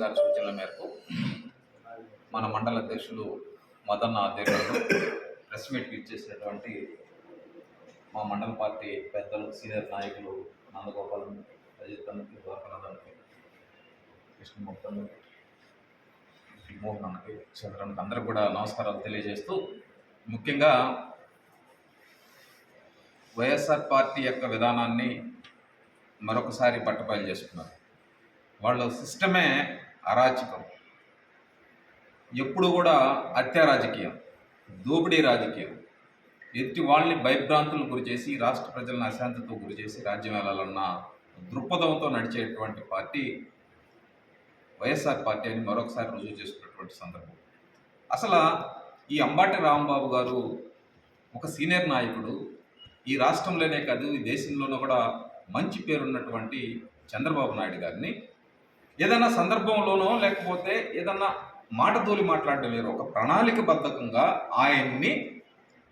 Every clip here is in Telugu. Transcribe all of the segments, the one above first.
గారి సూచనల మేరకు మన మండల అధ్యక్షులు మదన్న ఆధ్వర్యంలో ప్రెస్ మీట్కి ఇచ్చేసినటువంటి మా మండల పార్టీ పెద్దలు సీనియర్ నాయకులు నందగోపాలం అజిత్ అన్నకి ద్వారకనాథన్కి కృష్ణమూర్తన్ మోహన్ అన్నకి చంద్రన్కి అందరికి కూడా నమస్కారాలు తెలియజేస్తూ ముఖ్యంగా వైఎస్ఆర్ పార్టీ యొక్క విధానాన్ని మరొకసారి పట్టబయలు చేసుకున్నారు. వాళ్ళ సిస్టమే అరాచకం. ఎప్పుడు కూడా హత్య రాజకీయం దోపిడీ రాజకీయం. ఎత్తి వాళ్ళని భయభ్రాంతులకు గురి చేసి రాష్ట్ర ప్రజలను అశాంతితో గురి చేసి రాజ్యం వెళ్ళాలన్న దృక్పథంతో నడిచేటువంటి పార్టీ వైఎస్ఆర్ పార్టీ అని మరొకసారి రుజువు చేసుకున్నటువంటి సందర్భం. అసలు ఈ అంబాటి రాంబాబు గారు ఒక సీనియర్ నాయకుడు. ఈ రాష్ట్రంలోనే కాదు ఈ దేశంలోనూ కూడా మంచి పేరున్నటువంటి చంద్రబాబు నాయుడు గారిని ఏదైనా సందర్భంలోనో లేకపోతే ఏదన్నా మాట తోలి మాట్లాడడం లేరు ఒక ప్రణాళికబద్ధకంగా ఆయన్ని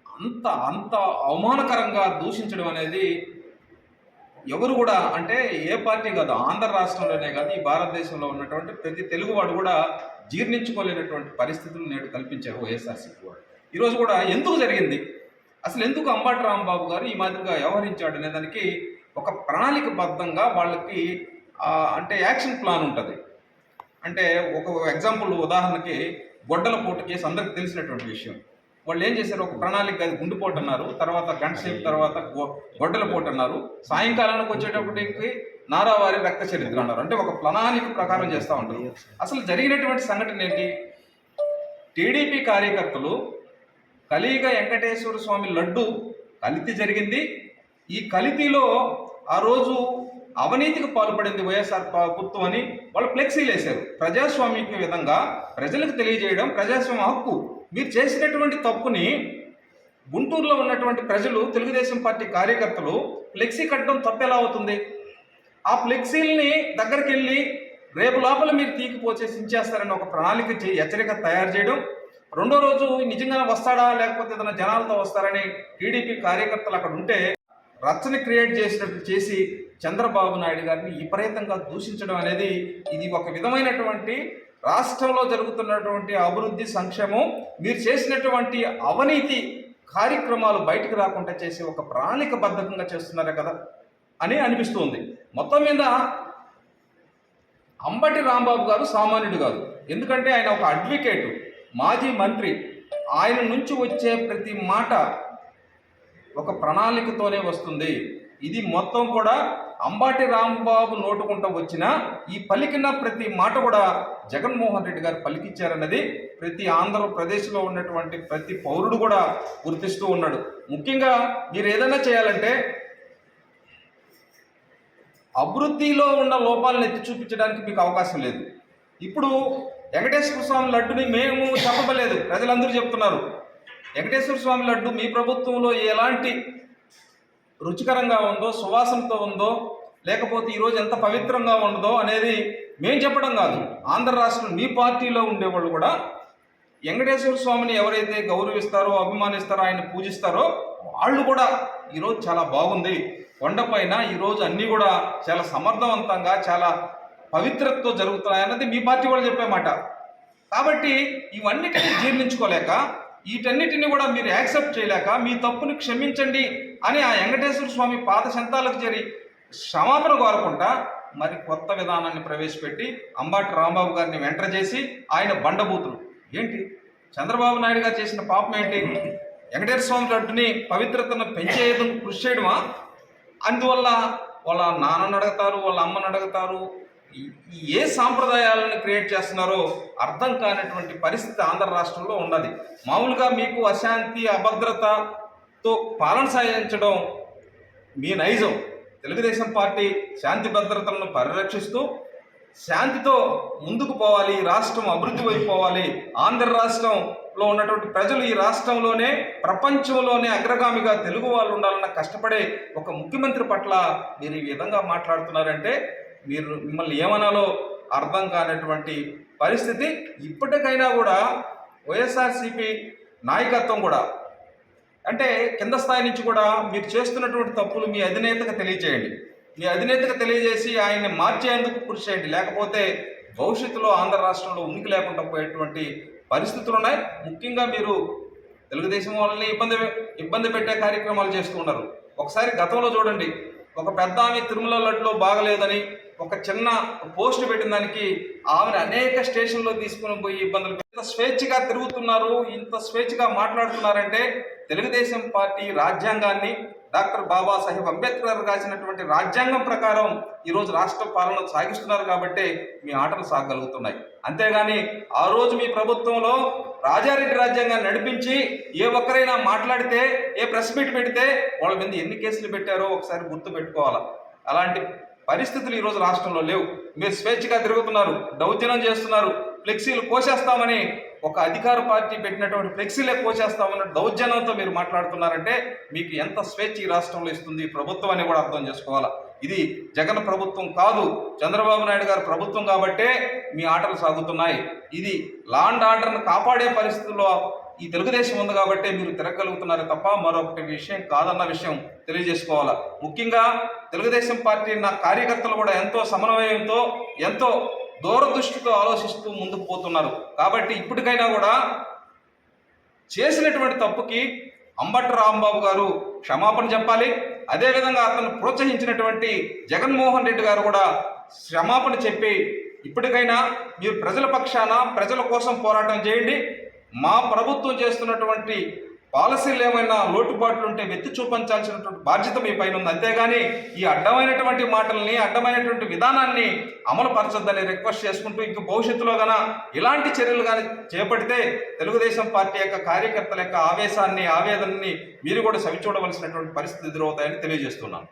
అంత అంత అవమానకరంగా దూషించడం అనేది ఎవరు కూడా అంటే ఏ పార్టీ కాదు ఆంధ్ర రాష్ట్రంలోనే కాదు ఈ భారతదేశంలో ఉన్నటువంటి ప్రతి తెలుగువాడు కూడా జీర్ణించుకోలేనటువంటి పరిస్థితులు నేడు కల్పించారు వైఎస్ఆర్సీపీ వాడు. ఈరోజు కూడా ఎందుకు జరిగింది? అసలు ఎందుకు అంబాటి రాంబాబు గారు ఈ మాదిరిగా వ్యవహరించాడు అనే దానికి ఒక ప్రణాళికబద్ధంగా వాళ్ళకి అంటే యాక్షన్ ప్లాన్ ఉంటుంది. అంటే ఒక ఎగ్జాంపుల్ ఉదాహరణకి గొడ్డల పోటు కేసు అందరికి తెలిసినటువంటి విషయం. వాళ్ళు ఏం చేశారు? ఒక ప్రణాళిక అది గుండెపోటు అన్నారు. తర్వాత గంట సేపు తర్వాత గొ- గొడ్డల పోటు అన్నారు. సాయంకాలానికి వచ్చేటప్పటికి నారావారి రక్త చరిత్ర అన్నారు. అంటే ఒక ప్రణాళిక ప్రకారం చేస్తూ ఉంటారు. అసలు జరిగినటువంటి సంఘటన ఏంటి? టీడీపీ కార్యకర్తలు కలియుగ వెంకటేశ్వర స్వామి లడ్డు కలితి జరిగింది. ఈ కలితిలో ఆ రోజు అవినీతికి పాల్పడింది వైఎస్ఆర్ ప్రభుత్వం అని వాళ్ళు ఫ్లెక్సీలు వేశారు ప్రజాస్వామిక విధంగా ప్రజలకు తెలియజేయడం ప్రజాస్వామ్య హక్కు. మీరు చేసినటువంటి తప్పుని గుంటూరులో ఉన్నటువంటి ప్రజలు తెలుగుదేశం పార్టీ కార్యకర్తలు ఫ్లెక్సీ కట్టడం తప్పు ఎలా అవుతుంది? ఆ ఫ్లెక్సీల్ని దగ్గరికి వెళ్ళి రేపు లోపల మీరు తీకిపోచే సించేస్తారని ఒక ప్రణాళిక హెచ్చరిక తయారు చేయడం రెండో రోజు నిజంగా వస్తాడా లేకపోతే ఏదైనా జనాలతో వస్తారని టీడీపీ కార్యకర్తలు అక్కడ ఉంటే రచ్చని క్రియేట్ చేసినట్టు చేసి చంద్రబాబు నాయుడు గారిని విపరీతంగా దూషించడం అనేది ఇది ఒక విధమైనటువంటి రాష్ట్రంలో జరుగుతున్నటువంటి అభివృద్ధి సంక్షేమం మీరు చేసినటువంటి అవినీతి కార్యక్రమాలు బయటకు రాకుండా చేసి ఒక ప్రణాళికబద్ధకంగా చేస్తున్నారే కదా అని అనిపిస్తుంది. మొత్తం మీద అంబటి రాంబాబు గారు సామాన్యుడు కాదు. ఎందుకంటే ఆయన ఒక అడ్వకేటు మాజీ మంత్రి. ఆయన నుంచి వచ్చే ప్రతి మాట ఒక ప్రణాళికతోనే వస్తుంది. ఇది మొత్తం కూడా అంబాటి రాంబాబు నోటుకుంట వచ్చిన ఈ పలికిన ప్రతి మాట కూడా జగన్మోహన్ రెడ్డి గారు పలికిచ్చారన్నది ప్రతి ఆంధ్రప్రదేశ్లో ఉన్నటువంటి ప్రతి పౌరుడు కూడా గుర్తిస్తూ ఉన్నాడు. ముఖ్యంగా మీరు ఏదైనా చేయాలంటే అభివృద్ధిలో ఉన్న లోపాలను ఎత్తి చూపించడానికి మీకు అవకాశం లేదు. ఇప్పుడు వెంకటేశ్వర స్వామి లడ్డుని మేము చెప్పలేదు ప్రజలందరూ చెప్తున్నారు. వెంకటేశ్వర స్వామి లడ్డు మీ ప్రభుత్వంలో ఎలాంటి రుచికరంగా ఉందో సువాసనతో ఉందో లేకపోతే ఈరోజు ఎంత పవిత్రంగా ఉండదో అనేది మేము చెప్పడం కాదు. ఆంధ్ర రాష్ట్రం మీ పార్టీలో ఉండేవాళ్ళు కూడా వెంకటేశ్వర స్వామిని ఎవరైతే గౌరవిస్తారో అభిమానిస్తారో ఆయన పూజిస్తారో వాళ్ళు కూడా ఈరోజు చాలా బాగుంది. కొండపైన ఈరోజు అన్నీ కూడా చాలా సమర్థవంతంగా చాలా పవిత్రతతో జరుగుతున్నాయన్నది మీ పార్టీ వాళ్ళు చెప్పే మాట. కాబట్టి ఇవన్నిటిని జీర్ణించుకోలేక వీటన్నిటిని కూడా మీరు యాక్సెప్ట్ చేయలేక మీ తప్పుని క్షమించండి అని ఆ వెంకటేశ్వర స్వామి పాత శంతాలకు చేరి క్షమాపణ కోరుకుంటా మరి కొత్త విధానాన్ని ప్రవేశపెట్టి అంబాటి రాంబాబు గారిని వెంటర్ చేసి ఆయన బండబూతులు. ఏంటి? చంద్రబాబు నాయుడు గారు చేసిన పాపం ఏంటి? వెంకటేశ్వర స్వామి లడ్డుని పవిత్రతను పెంచేయడం కృషి చేయడమా? అందువల్ల వాళ్ళ నాన్నను అడుగుతారు వాళ్ళ అమ్మను అడుగుతారు ఏ సాంప్రదాయాలను క్రియేట్ చేస్తున్నారో అర్థం కానటువంటి పరిస్థితి ఆంధ్ర రాష్ట్రంలో ఉన్నది. మామూలుగా మీకు అశాంతి అభద్రతతో పాలన సాగించడం మీ నైజం. తెలుగుదేశం పార్టీ శాంతి భద్రతలను పరిరక్షిస్తూ శాంతితో ముందుకు పోవాలి ఈ రాష్ట్రం అభివృద్ధి అయిపోవాలి ఆంధ్ర రాష్ట్రంలో ఉన్నటువంటి ప్రజలు ఈ రాష్ట్రంలోనే ప్రపంచంలోనే అగ్రగామిగా తెలుగు వాళ్ళు ఉండాలన్న కష్టపడే ఒక ముఖ్యమంత్రి పట్ల మీరు ఈ విధంగా మాట్లాడుతున్నారంటే మీరు మిమ్మల్ని ఏమనాలో అర్థం కానటువంటి పరిస్థితి ఇప్పటికైనా కూడా వైఎస్ఆర్సీపీ నాయకత్వం కూడా. అంటే కింద స్థాయి నుంచి కూడా మీరు చేస్తున్నటువంటి తప్పులు మీ అధినేతకు తెలియజేయండి మీ అధినేతకు తెలియజేసి ఆయన్ని మార్చేందుకు కృషి చేయండి. లేకపోతే భవిష్యత్తులో ఆంధ్ర రాష్ట్రంలో ఉనికి లేకుండా పోయేటువంటి పరిస్థితులు ఉన్నాయి. ముఖ్యంగా మీరు తెలుగుదేశం వాళ్ళని ఇబ్బంది ఇబ్బంది పెట్టే కార్యక్రమాలు చేస్తున్నారు ఒకసారి గతంలో చూడండి. ఒక పెద్ద ఆమె తిరుమల లడ్లో బాగలేదని ఒక చిన్న పోస్ట్ పెట్టిన దానికి ఆమెను అనేక స్టేషన్లో తీసుకుని పోయి ఇబ్బందులు ఇంత స్వేచ్ఛగా తిరుగుతున్నారు ఇంత స్వేచ్ఛగా మాట్లాడుతున్నారంటే తెలుగుదేశం పార్టీ రాజ్యాంగాన్ని డాక్టర్ బాబాసాహెబ్ అంబేద్కర్ రాసినటువంటి రాజ్యాంగం ప్రకారం ఈరోజు రాష్ట్ర పాలన సాగిస్తున్నారు కాబట్టి మీ ఆటలు సాగగలుగుతున్నాయి అంతేగాని ఆ రోజు మీ ప్రభుత్వంలో రాజారెడ్డి రాజ్యాంగాన్ని నడిపించి ఏ ఒక్కరైనా మాట్లాడితే ఏ ప్రెస్ మీట్ పెడితే వాళ్ళ మీద ఎన్ని కేసులు పెట్టారో ఒకసారి గుర్తు పెట్టుకోవాలా? అలాంటి పరిస్థితులు ఈరోజు రాష్ట్రంలో లేవు. మీరు స్వేచ్ఛగా తిరుగుతున్నారు దౌర్జన్యం చేస్తున్నారు ఫ్లెక్సీలు కోసేస్తామని ఒక అధికార పార్టీ పెట్టినటువంటి ఫ్లెక్సీలే కోసేస్తామన్న దౌర్జన్యంతో మీరు మాట్లాడుతున్నారంటే మీకు ఎంత స్వేచ్ఛ ఈ రాష్ట్రంలో ఇస్తుంది ప్రభుత్వం అని కూడా అర్థం చేసుకోవాలా? ఇది జగన్ ప్రభుత్వం కాదు చంద్రబాబు నాయుడు గారు ప్రభుత్వం కాబట్టే మీ ఆటలు సాగుతున్నాయి. ఇది లాండ్ ఆర్డర్ను కాపాడే పరిస్థితుల్లో ఈ తెలుగుదేశం ఉంది కాబట్టి మీరు తిరగలుగుతున్నారు తప్ప మరొకటి విషయం కాదన్న విషయం తెలియజేసుకోవాలి? ముఖ్యంగా తెలుగుదేశం పార్టీ నా కార్యకర్తలు కూడా ఎంతో సమన్వయంతో ఎంతో దూరదృష్టితో ఆలోచిస్తూ ముందుకు పోతున్నారు. కాబట్టి ఇప్పటికైనా కూడా చేసినటువంటి తప్పుకి అంబటి రాంబాబు గారు క్షమాపణ చెప్పాలి. అదేవిధంగా అతను ప్రోత్సహించినటువంటి జగన్మోహన్ రెడ్డి గారు కూడా క్షమాపణ చెప్పి ఇప్పటికైనా మీరు ప్రజల పక్షాన ప్రజల కోసం పోరాటం చేయండి. మా ప్రభుత్వం చేస్తున్నటువంటి పాలసీలు ఏమైనా లోటుపాట్లు ఉంటే వెత్తి చూపించాల్సినటువంటి బాధ్యత మీ పైన ఉంది. అంతేగాని ఈ అడ్డమైనటువంటి మాటల్ని అడ్డమైనటువంటి విధానాన్ని అమలు పరచొద్దని రిక్వెస్ట్ చేసుకుంటూ ఇంక భవిష్యత్తులో గన ఇలాంటి చర్యలు కానీ చేపడితే తెలుగుదేశం పార్టీ యొక్క కార్యకర్తల యొక్క ఆవేశాన్ని ఆవేదనని మీరు కూడా సవిచూడవలసినటువంటి పరిస్థితి ఎదురవుతాయని తెలియజేస్తున్నాను.